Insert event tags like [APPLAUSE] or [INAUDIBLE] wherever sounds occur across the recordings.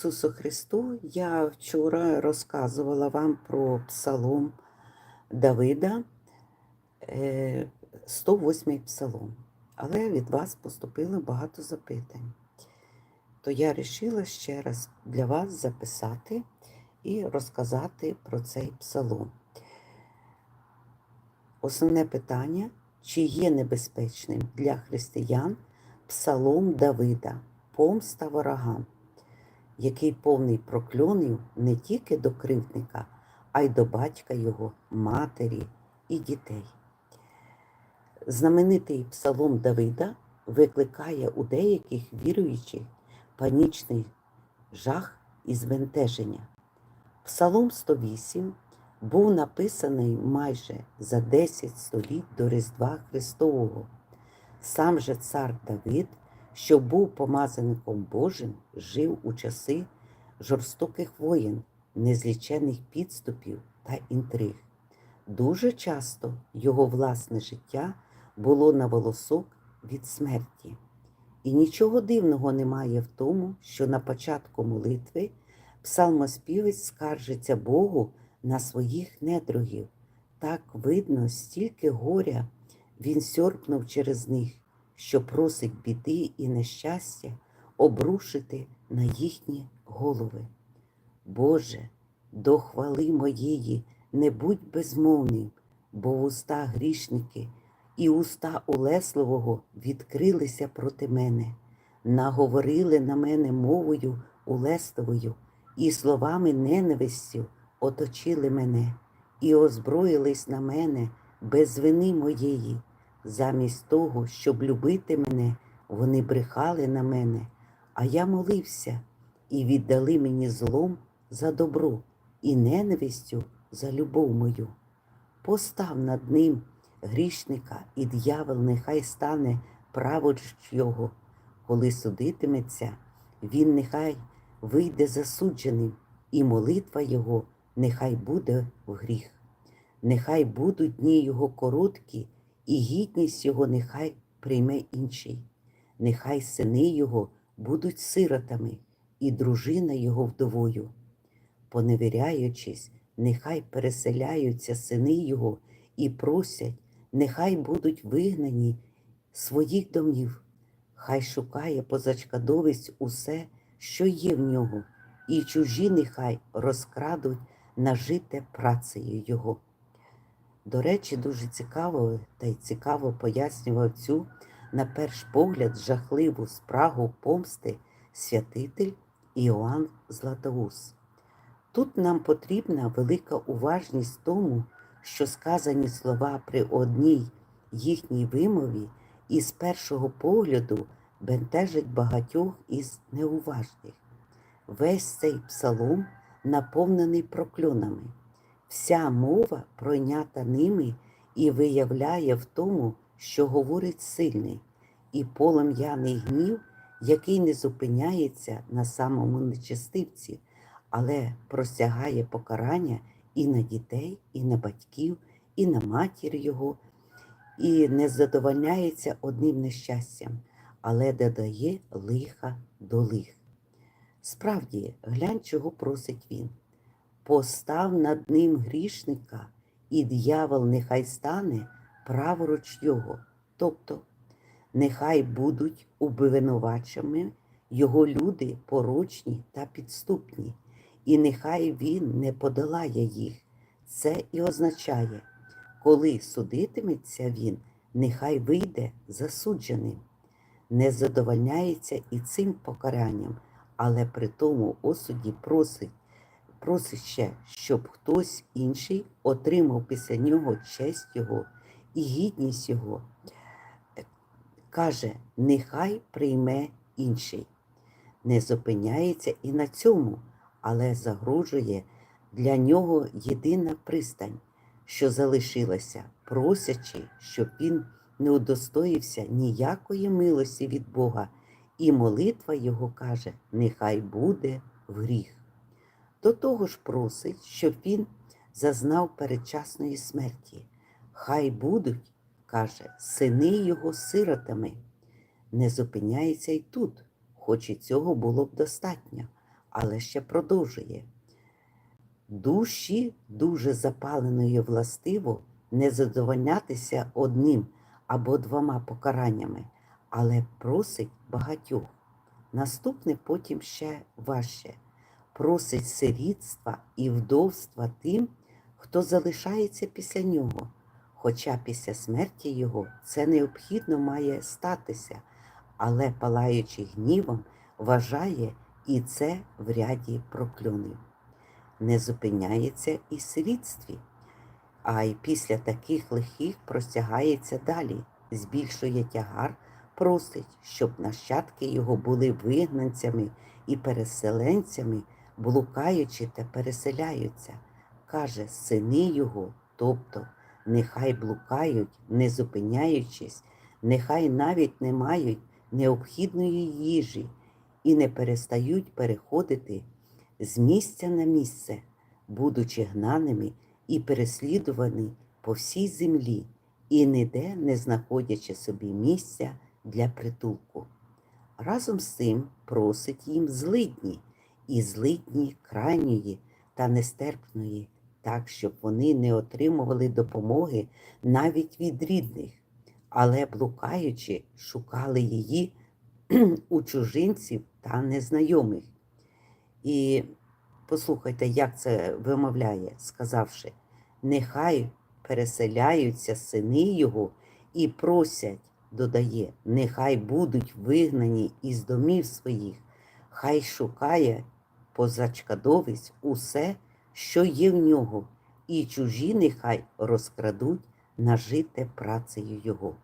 Ісусу Христу, я вчора розказувала вам про псалом Давида, е, 108 псалом, але від вас поступило багато запитань. То я вирішила ще раз для вас записати і розказати про цей псалом. Основне питання, чи є небезпечним для християн псалом Давида, помста ворогам? Який повний прокльонів не тільки до кривдника, а й до батька його, матері і дітей. Знаменитий псалом Давида викликає у деяких віруючих панічний жах і збентеження. Псалом 108 був написаний майже за 10 століть до Різдва Христового. Сам же цар Давид що був помазаником Божим, жив у часи жорстоких воєн, незлічених підступів та інтриг. Дуже часто його власне життя було на волосок від смерті. І нічого дивного немає в тому, що на початку молитви псалмоспівець скаржиться Богу на своїх недругів. Так видно, стільки горя він сьорпнув через них що просить біди і нещастя обрушити на їхні голови. Боже, до хвали моєї не будь безмовним, бо уста грішники і уста улесливого відкрилися проти мене, наговорили на мене мовою улесливою і словами ненавистю оточили мене і озброїлись на мене без вини моєї. Замість того, щоб любити мене, вони брехали на мене, а я молився і віддали мені злом за добро і ненавистю за любов мою. Постав над ним грішника, і дьявол нехай стане праворуч його, коли судитиметься, він нехай вийде засудженим, і молитва його нехай буде в гріх. Нехай будуть дні його короткі і гідність його нехай прийме інший, нехай сини його будуть сиротами, і дружина його вдовою. Поневіряючись, нехай переселяються сини його і просять, нехай будуть вигнані своїх домів, хай шукає позачкадовість усе, що є в нього, і чужі нехай розкрадуть нажите працею його. До речі, дуже цікаво та й цікаво пояснював цю, на перш погляд, жахливу спрагу помсти святитель Іоанн Златоус. Тут нам потрібна велика уважність тому, що сказані слова при одній їхній вимові і з першого погляду бентежить багатьох із неуважних. Весь цей псалом наповнений прокльонами. Вся мова пройнята ними і виявляє в тому, що говорить сильний, і полум'яний гнів, який не зупиняється на самому нечестивці, але просягає покарання і на дітей, і на батьків, і на матір його, і не задовольняється одним нещастям, але додає лиха до лих. Справді, глянь, чого просить він постав над ним грішника, і дьявол нехай стане праворуч його. Тобто, нехай будуть обвинувачами його люди порочні та підступні, і нехай він не подолає їх. Це і означає, коли судитиметься він, нехай вийде засудженим, не задовольняється і цим покаранням, але при тому осуді просить просить ще, щоб хтось інший отримав після нього честь його і гідність його. Каже, нехай прийме інший. Не зупиняється і на цьому, але загрожує для нього єдина пристань, що залишилася, просячи, щоб він не удостоївся ніякої милості від Бога, і молитва його каже, нехай буде в гріх. До того ж просить, щоб він зазнав передчасної смерті. Хай будуть, каже, сини його сиротами. Не зупиняється й тут, хоч і цього було б достатньо. але ще продовжує. Душі дуже запаленої властиво не задовольнятися одним або двома покараннями, але просить багатьох. Наступне потім ще важче. Просить сирітства і вдовства тим, хто залишається після нього. Хоча після смерті його це необхідно має статися, але палаючи гнівом, вважає і це в ряді прокльонів. Не зупиняється і слідстві, а й після таких лихих простягається далі, збільшує тягар, просить, щоб нащадки його були вигнанцями і переселенцями, блукаючи та переселяються. Каже, сини його, тобто нехай блукають, не зупиняючись, нехай навіть не мають необхідної їжі і не перестають переходити з місця на місце, будучи гнаними і переслідувані по всій землі, і ніде не знаходячи собі місця для притулку. Разом з цим просить їм злидні, і злидні крайньої та нестерпної, так, щоб вони не отримували допомоги навіть від рідних, але блукаючи, шукали її [CLEARS THROAT] у чужинців та незнайомих. І послухайте, як це вимовляє, сказавши, нехай переселяються сини його і просять, додає, нехай будуть вигнані із домів своїх, хай шукає позачкадовець усе, що є в нього, і чужі нехай розкрадуть нажите працею його.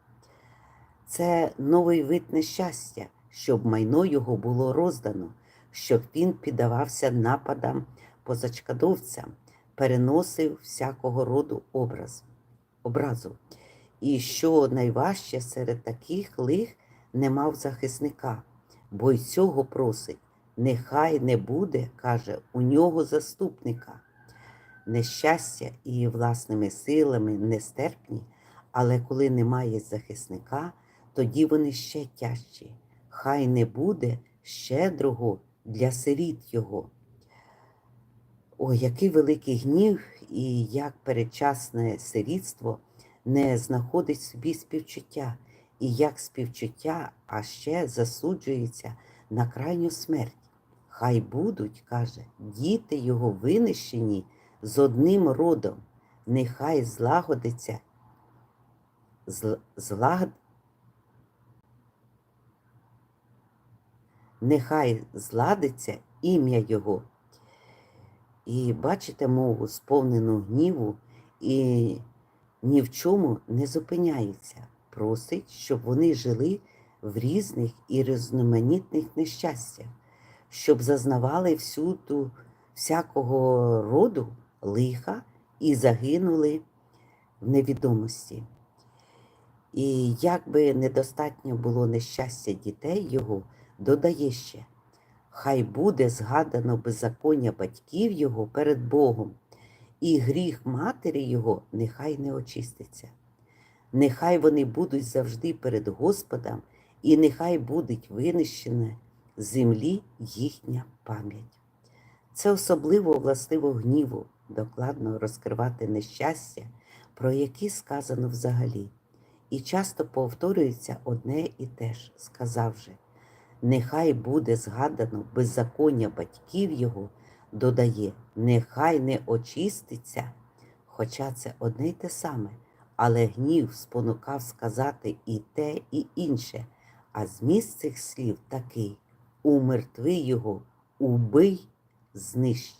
Це новий вид нещастя, щоб майно його було роздано, щоб він піддавався нападам позачкадовцям, переносив всякого роду образ, образу. І що найважче серед таких лих не мав захисника, бо й цього просить, нехай не буде, каже, у нього заступника. Нещастя і власними силами нестерпні, але коли немає захисника, тоді вони ще тяжчі. Хай не буде щедрого для сиріт його. Ой, який великий гнів і як передчасне сирітство не знаходить собі співчуття, і як співчуття, а ще засуджується на крайню смерть. Хай будуть, каже, діти його винищені з одним родом, нехай злагодиться, зл, злаг... нехай зладиться ім'я Його. І бачите мову, сповнену гніву, і ні в чому не зупиняється. Просить, щоб вони жили в різних і різноманітних нещастях, щоб зазнавали всюду всякого роду лиха і загинули в невідомості. І як би недостатньо було нещастя дітей його, додає ще, хай буде згадано беззаконня батьків його перед Богом, і гріх матері його нехай не очиститься. Нехай вони будуть завжди перед Господом, і нехай будуть винищені з землі їхня пам'ять. Це особливо властиво гніву, докладно розкривати нещастя, про які сказано взагалі, і часто повторюється одне і те ж, сказавши, нехай буде згадано беззаконня батьків його, додає, нехай не очиститься, хоча це одне й те саме, але гнів спонукав сказати і те, і інше, а зміст цих слів такий умертви його, убий, знищ.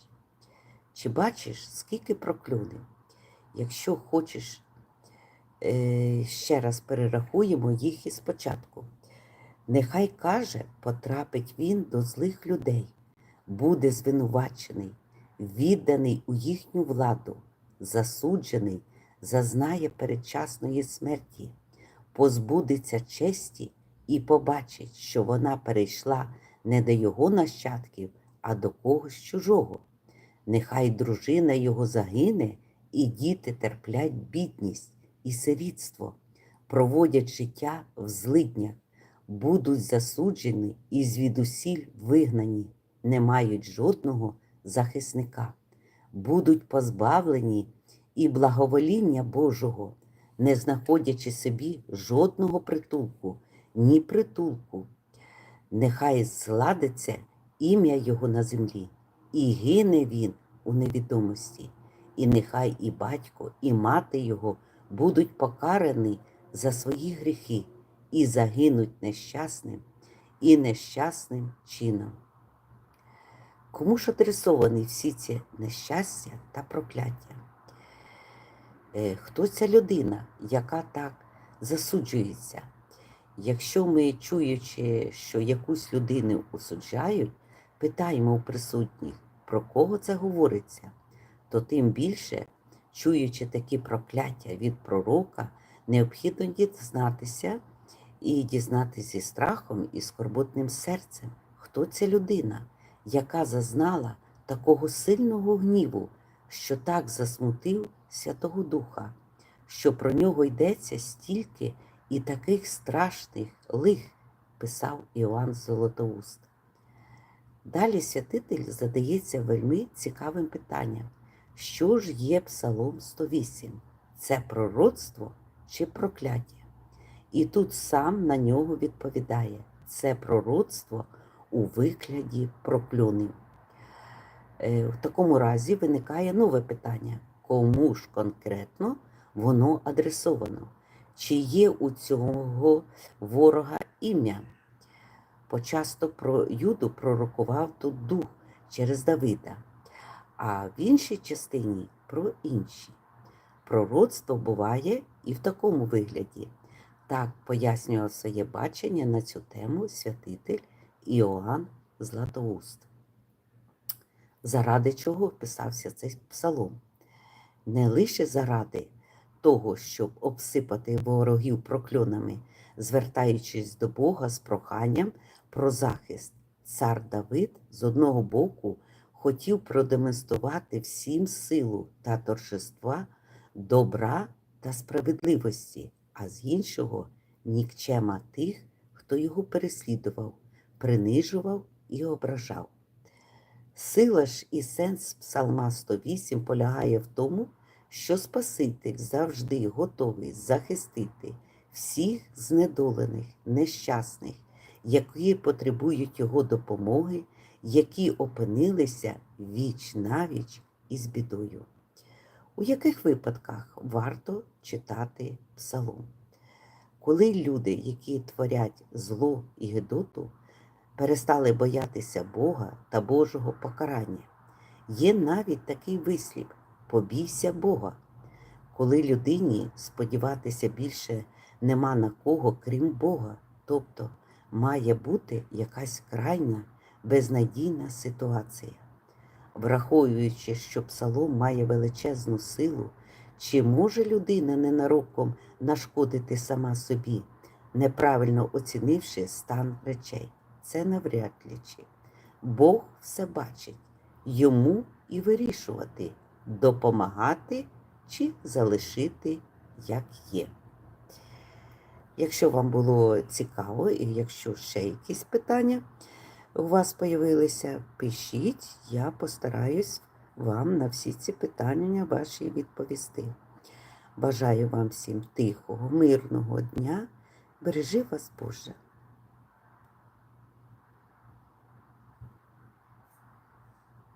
Чи бачиш, скільки проклюнів? Якщо хочеш, е, ще раз перерахуємо їх із спочатку. Нехай каже, потрапить він до злих людей, буде звинувачений, відданий у їхню владу, засуджений, зазнає передчасної смерті, позбудеться честі і побачить, що вона перейшла не до його нащадків, а до когось чужого. Нехай дружина його загине, і діти терплять бідність і сирітство, проводять життя в злиднях, будуть засуджені і звідусіль вигнані. не мають жодного захисника, будуть позбавлені і благовоління Божого, не знаходячи собі жодного притулку, ні притулку. Нехай зладиться ім'я Його на землі, і гине він у невідомості, і нехай і батько, і мати його будуть покарані за свої гріхи і загинуть нещасним і нещасним чином. Кому ж адресовані всі ці нещастя та прокляття? Е, Хто ця людина, яка так засуджується? Якщо ми, чуючи, що якусь людину осуджають, питаємо у присутніх, про кого це говориться, то тим більше, чуючи такі прокляття від пророка, необхідно дізнатися і дізнатися зі страхом і скорботним серцем, хто ця людина, яка зазнала такого сильного гніву, що так засмутив Святого Духа, що про нього йдеться стільки і таких страшних лих, писав Іоанн Золотоуст. Далі святитель задається вельми цікавим питанням, що ж є Псалом 108? Це пророцтво чи прокляття? І тут сам на нього відповідає: це пророцтво у викладі прокльонів. Е, В такому разі виникає нове питання: кому ж конкретно воно адресовано? Чи є у цього ворога ім'я? Почасто про Юду пророкував тут дух через Давида, а в іншій частині про інші. Пророцтво буває і в такому вигляді. Так пояснював своє бачення на цю тему святитель Іоанн Златоуст. Заради чого писався цей псалом? Не лише заради того, щоб обсипати ворогів прокльонами, звертаючись до Бога з проханням про захист. Цар Давид з одного боку хотів продемонструвати всім силу та торжества, добра та справедливості, а з іншого нікчема тих, хто його переслідував, принижував і ображав. Сила ж і сенс Псалма 108 полягає в тому, що Спаситель завжди готовий захистити всіх знедолених, нещасних, які потребують його допомоги, які опинилися віч навіч із бідою. У яких випадках варто читати псалом? Коли люди, які творять зло і гидоту, перестали боятися Бога та Божого покарання, є навіть такий вислів побійся Бога. Коли людині сподіватися більше нема на кого, крім Бога, тобто має бути якась крайня безнадійна ситуація. Враховуючи, що псалом має величезну силу, чи може людина ненароком нашкодити сама собі, неправильно оцінивши стан речей? Це навряд ли. Бог все бачить, йому і вирішувати, допомагати чи залишити, як є. Якщо вам було цікаво, і якщо ще якісь питання у вас появилися, пишіть, я постараюсь вам на всі ці питання ваші відповісти. Бажаю вам всім тихого, мирного дня. Бережи вас, Боже!